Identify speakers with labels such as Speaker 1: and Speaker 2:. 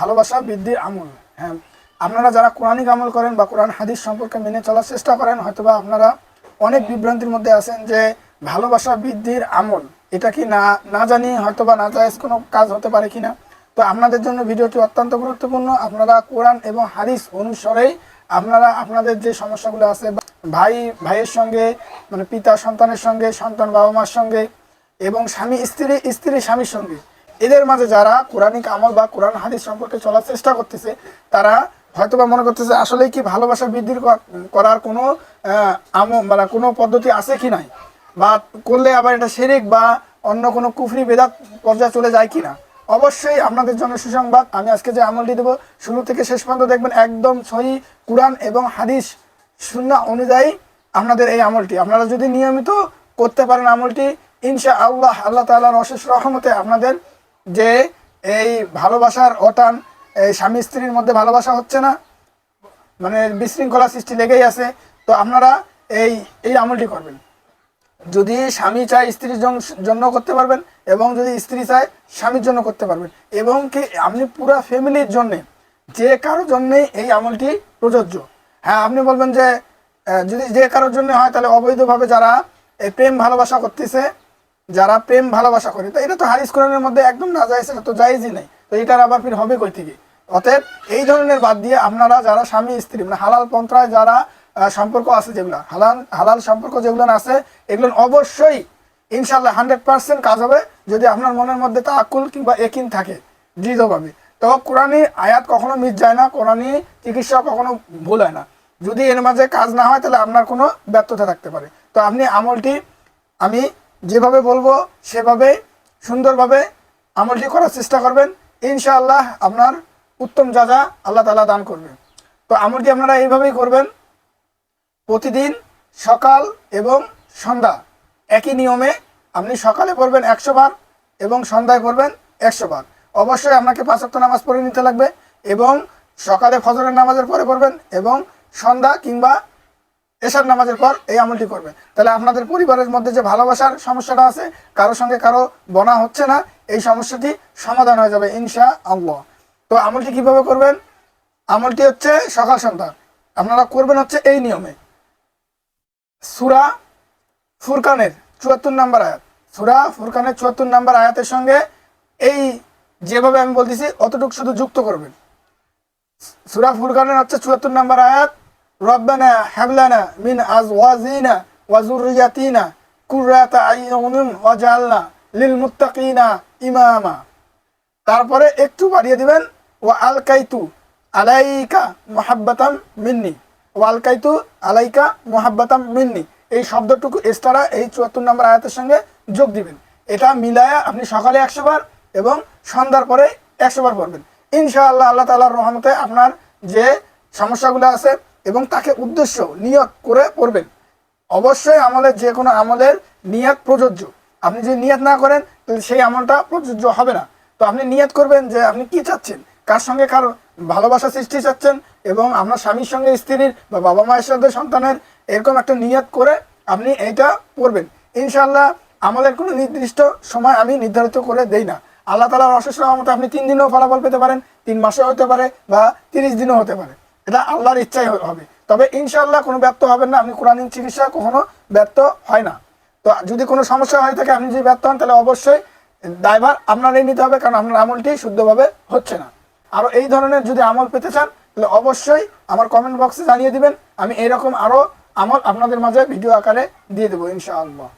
Speaker 1: ভালোবাসা বৃদ্ধির আমল। হ্যাঁ আপনারা যারা কোরআনিক আমল করেন বা কোরআন হাদিস সম্পর্কে মেনে চলার চেষ্টা করেন, হয়তোবা আপনারা অনেক বিভ্রান্তির মধ্যে আছেন যে ভালোবাসা, বৃদ্ধির আমল, এটা কি না না জানি, হয়তোবা না জায়েজ কোনো কাজ হতে পারে কিনা। তো আপনাদের জন্য ভিডিওটি অত্যন্ত গুরুত্বপূর্ণ। আপনারা কোরআন এবং হাদিস অনুসরেই আপনারা, আপনাদের যে সমস্যাগুলো আছে ভাই, ভাইয়ের সঙ্গে মানে পিতা সন্তানের সঙ্গে, সন্তান বাবা মার সঙ্গে এবং স্বামী, স্ত্রী স্ত্রী, স্বামীর সঙ্গে এদের মাঝে যারা কোরআনিক আমল বা কোরআন হাদিস সম্পর্কে চলার চেষ্টা করতেছে, তারা হয়তো বা মনে করতেছে, আসলে কি ভালোবাসা বৃদ্ধির কর- করার কোনো আমল মানে কোনো পদ্ধতি আছে কি নাই? বা করলে আবার এটা শিরিক বা অন্য কোনো কুফরি বেদাত পর্যায়ে চলে যায় কিনা অবশ্যই আপনাদের জন্য সুসংবাদ। আমি আজকে যে আমলটি দেবো, শুরু থেকে শেষ পর্যন্ত দেখবেন একদম সহি কোরআন এবং হাদিস শূন্য অনুযায়ী আপনাদের এই আমলটি। আপনারা যদি নিয়মিত করতে পারেন আমলটি ইনশা আল্লাহ আল্লাহ তাআলার অশেষ রহমতে আপনাদের যে এই ভালোবাসার অটান এই স্বামী স্ত্রীর মধ্যে ভালোবাসা হচ্ছে না। মানে বিশৃঙ্খলা সৃষ্টি লেগেই আছে। তো আপনারা এই এই আমলটি করবেন। যদি স্বামী চায় স্ত্রীর জন- জন্য করতে পারবেন এবং যদি স্ত্রী চায় স্বামীর জন্য করতে পারবেন। এবং কি আপনি পুরো ফ্যামিলির জন্য, যে কারোর জন্যেই এই আমলটি প্রযোজ্য। হ্যাঁ আপনি বলবেন যে যদি যে কারোর জন্য হয় তাহলে অবৈধভাবে যারা এই প্রেম ভালোবাসা করতেছে যারা প্রেম ভালোবাসা করে, তো এটা তো হারিস কোরআনের মধ্যে একদম না যায়, সেটা তো জায়েজই নাই। তো এটার আবার ফির হবে কই থেকে? অতএব এই ধরনের বাদ দিয়ে আপনারা যারা স্বামী, স্ত্রী মানে হালাল পন্থায় যারা সম্পর্ক আছে যেগুলো, হালাল হালাল সম্পর্ক যেগুলো আছে এগুলো অবশ্যই ইনশাল্লাহ হান্ড্রেড পার্সেন্ট কাজ হবে যদি আপনার মনের মধ্যে তা আকুল কিংবা একিন থাকে দৃঢ়ভাবে। তো কোরআনী আয়াত কখনো মিস যায় না কোরআনী চিকিৎসা কখনো ভুল হয় না। যদি এর মাঝে কাজ না হয়, তাহলে আপনার কোনো ব্যর্থতা থাকতে পারে। তো আপনি আমলটি, আমি যেভাবে বলব সেভাবে সুন্দরভাবে আমলটি করার চেষ্টা করবেন। ইনশাআল্লাহ আপনার উত্তম যা যা আল্লাহ তালা দান করবে তো আমলটি আপনারা এইভাবেই করবেন। প্রতিদিন সকাল এবং সন্ধ্যা একই নিয়মে আপনি সকালে পড়বেন একশো বার এবং সন্ধ্যায় পড়বেন একশো বার। অবশ্যই আপনাকে পাঁচক্ত নামাজ পড়ে নিতে লাগবে এবং সকালে ফজরের নামাজের পরে পড়বেন এবং সন্ধ্যা কিংবা এশার নামাজের পর এই আমলটি করবেন তাহলে আপনাদের পরিবারের মধ্যে যে ভালোবাসার সমস্যাটা আছে কারোর সঙ্গে কারও বনা হচ্ছে না, এই সমস্যাটি সমাধান হয়ে যাবে ইনশা আল্লাহ তো আমলটি কীভাবে করবেন? আমলটি হচ্ছে সকাল সন্ধ্যা আপনারা করবেন হচ্ছে এই নিয়মে। সুরা ফুরকানের চুয়াত্তর নাম্বার আয়াত। সুরা ফুরকানের চুয়াত্তর নাম্বার আয়াতের সঙ্গে এই যেভাবে আমি বলতেছি, অতটুকু শুধু যুক্ত করবেন। সুরা ফুরকানের হচ্ছে চুয়াত্তর নাম্বার আয়াত। রব্বানা হাবলানা মিন আজওয়াজিনা ওয়া যুররিয়াতিনা কুররাতা আইয়ুনিন ওয়াজআলনা লিল মুত্তাকিনা ইমামা তারপরে একটু বাড়িয়ে দিবেন ও আলকাইতু আলাইকা মোহাব্বাতাম মিন্নি। ও আলকাইতু আলাইকা মোহাব্বাতাম মিন্নি। এই শব্দটুকু এস্তারা এই চুয়াত্তর নম্বর আয়াতের সঙ্গে যোগ দিবেন। এটা মিলায়া আপনি সকালে একশো বার এবং সন্ধ্যার পরে একশো বার পড়বেন। ইনশাআল্লাহ আল্লাহ তালার রহমতে আপনার যে সমস্যাগুলো আছে এবং তাকে উদ্দেশ্য নিয়ত করে পড়বেন। অবশ্যই আমলের যে কোনো আমলের নিয়াত প্রযোজ্য। আপনি যদি নিয়াত না করেন, তাহলে সেই আমলটা প্রযোজ্য হবে না। তো আপনি নিয়াত করবেন যে আপনি কি চাচ্ছেন? কার সঙ্গে কার ভালোবাসা সৃষ্টি চাচ্ছেন? এবং আপনার স্বামীর সঙ্গে স্ত্রীর বা বাবা মায়ের সাথে সন্তানের এরকম একটা নিয়াত করে আপনি এটা পড়বেন। ইনশাল্লাহ আমলের কোনো নির্দিষ্ট সময় আমি নির্ধারিত করে দেই না। আল্লাহ তালার অশেষ রহমতে আপনি তিন দিনেও ফলাফল পেতে পারেন। তিন মাসেও হতে পারে বা তিরিশ দিনও হতে পারে। এটা আল্লাহর ইচ্ছাই হবে। তবে ইনশাল্লাহ কোনো ব্যর্থ হবেন না। আপনি কোরআন চিকিৎসা কখনো ব্যর্থ হয় না। তো যদি কোনো সমস্যা হয়ে থাকে, আপনি যদি ব্যর্থ হন, তাহলে অবশ্যই ড্রাইভার আপনারই নিতে হবে, কারণ আপনার আমলটি শুদ্ধভাবে হচ্ছে না। আরও এই ধরনের যদি আমল পেতে চান, তাহলে অবশ্যই আমার কমেন্ট বক্সে জানিয়ে দিবেন। আমি এরকম আরও আমল আপনাদের মাঝে ভিডিও আকারে দিয়ে দেবো, ইনশাআল্লাহ।